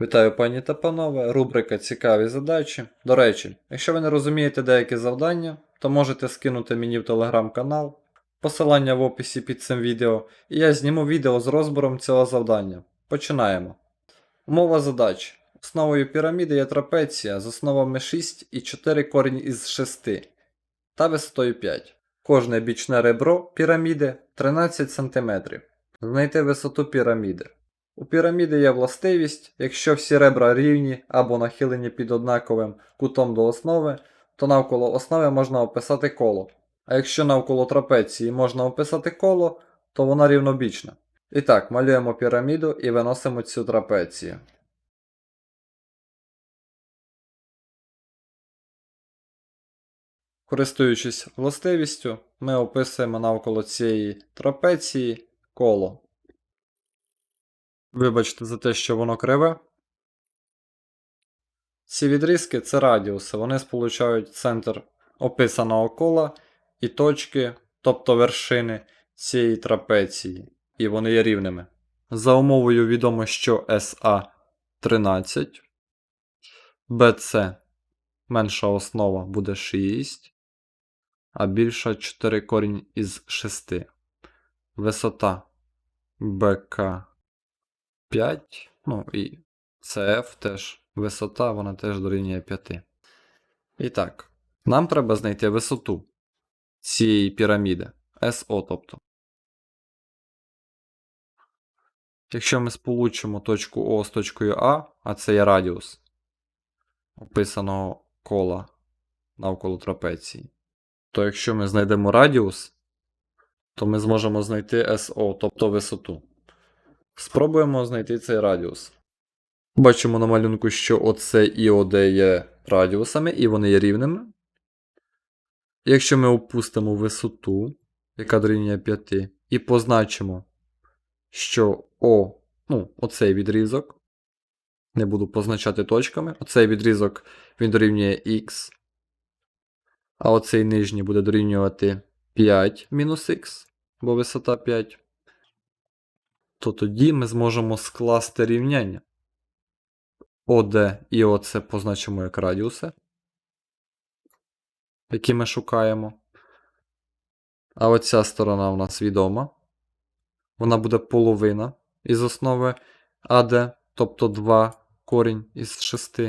Вітаю, пані та панове. Рубрика Цікаві задачі. До речі, якщо ви не розумієте деякі завдання, то можете скинути мені в телеграм-канал, посилання в описі під цим відео, і я зніму відео з розбором цього завдання. Починаємо. Умова задачі. Основою піраміди є трапеція з основами 6 і 4 корінь із 6 та висотою 5. Кожне бічне ребро піраміди 13 см. Знайти висоту піраміди. У піраміди є властивість, якщо всі ребра рівні або нахилені під однаковим кутом до основи, то навколо основи можна описати коло. А якщо навколо трапеції можна описати коло, то вона рівнобічна. І так, малюємо піраміду і виносимо цю трапецію. Користуючись властивістю, ми описуємо навколо цієї трапеції коло. Вибачте за те, що воно криве. Ці відрізки це радіуси, вони сполучають центр описаного кола і точки, тобто вершини цієї трапеції, і вони є рівними. За умовою відомо, що SA 13, BC менша основа буде 6, а більша 4 корінь із 6. Висота БК 5, ну і CF теж висота, вона теж дорівнює 5. І так, нам треба знайти висоту цієї піраміди, SO, тобто. Якщо ми сполучимо точку О з точкою А, а це є радіус описаного кола навколо трапеції, то якщо ми знайдемо радіус, то ми зможемо знайти SO, тобто висоту. Спробуємо знайти цей радіус. Бачимо на малюнку, що ОС і ОД є радіусами, і вони є рівними. Якщо ми опустимо висоту, яка дорівнює 5, і позначимо, що О, ну, оцей відрізок, не буду позначати точками, оцей відрізок він дорівнює Х, а оцей нижній буде дорівнювати 5 мінус х, бо висота 5 то тоді ми зможемо скласти рівняння. ОД і ОЦ позначимо як радіуси, які ми шукаємо. А оця сторона у нас відома. Вона буде половина із основи АД, тобто 2 корінь із 6.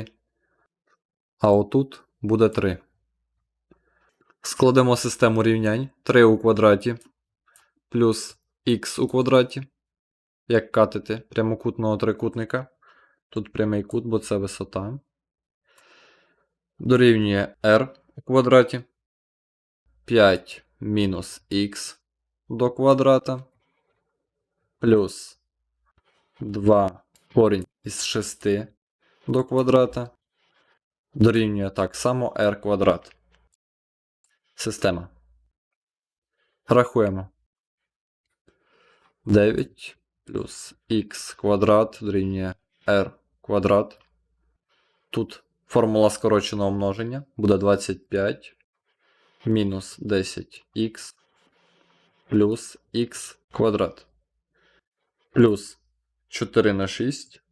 А отут буде 3. Складемо систему рівнянь 3 у квадраті плюс х у квадраті як катити прямокутного трикутника. Тут прямий кут, бо це висота. Дорівнює r у квадраті. 5 мінус х до квадрата. Плюс 2 корінь із 6 до квадрата. Дорівнює так само r квадрат. Система. Рахуємо. 9 плюс х квадрат дорівнює r квадрат. Тут формула скороченого множення буде 25 мінус 10х плюс х квадрат. Плюс 4 на 6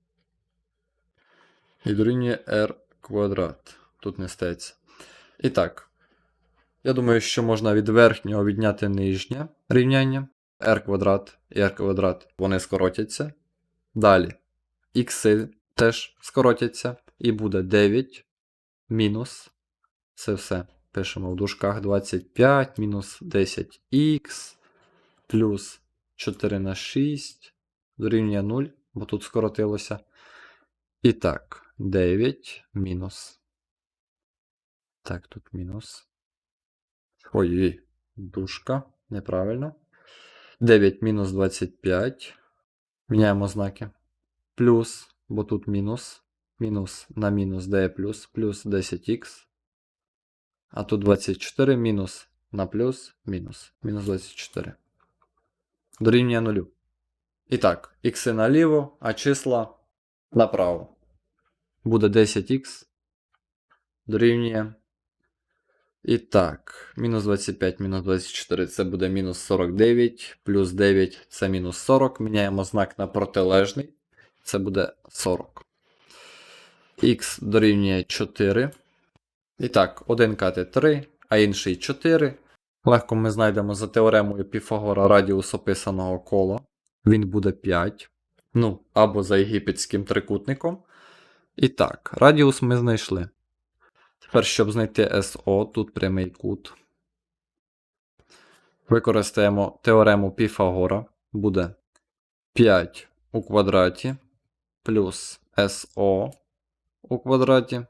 і дорівнює r квадрат. Тут не стається. І так, я думаю, що можна від верхнього відняти нижнє рівняння r квадрат і r квадрат вони скоротяться. Далі х теж скоротяться, і буде 9 мінус. Це все пишемо в дужках 25 мінус 10х плюс 4 на 6 дорівнює 0, бо тут скоротилося. І так, 9 мінус. Так, тут мінус. Ой, дужка, неправильно. 9 мінус 25. Міняємо знаки. Плюс, бо тут мінус. Мінус на мінус дає плюс, плюс 10х. А тут 24 мінус на плюс, мінус. Мінус 24. Дорівнює 0. І так, ікси наліво, а числа направо. Буде 10х. Дорівнює і так, мінус 25, мінус 24 це буде мінус 49, плюс 9 це мінус 40. Міняємо знак на протилежний. Це буде 40. х дорівнює 4. І так, один катет 3, а інший 4. Легко ми знайдемо за теоремою Піфагора радіус описаного кола. Він буде 5. Ну, або за єгипетським трикутником. І так, радіус ми знайшли. Тепер, щоб знайти СО, тут прямий кут. Використаємо теорему Піфагора. Буде 5 у квадраті плюс СО у квадраті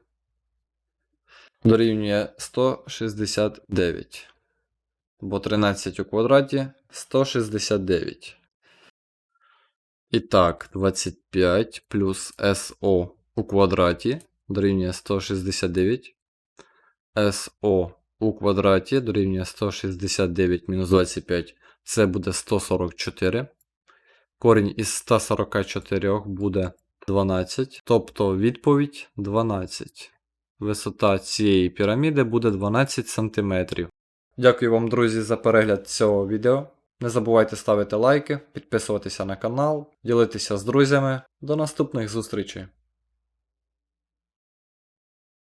дорівнює 169. Бо 13 у квадраті 169. І так, 25 плюс СО у квадраті дорівнює 169. СО у квадраті дорівнює 169 мінус 25. Це буде 144. Корінь із 144 буде 12. Тобто відповідь 12. Висота цієї піраміди буде 12 см. Дякую вам, друзі, за перегляд цього відео. Не забувайте ставити лайки, підписуватися на канал, ділитися з друзями. До наступних зустрічей!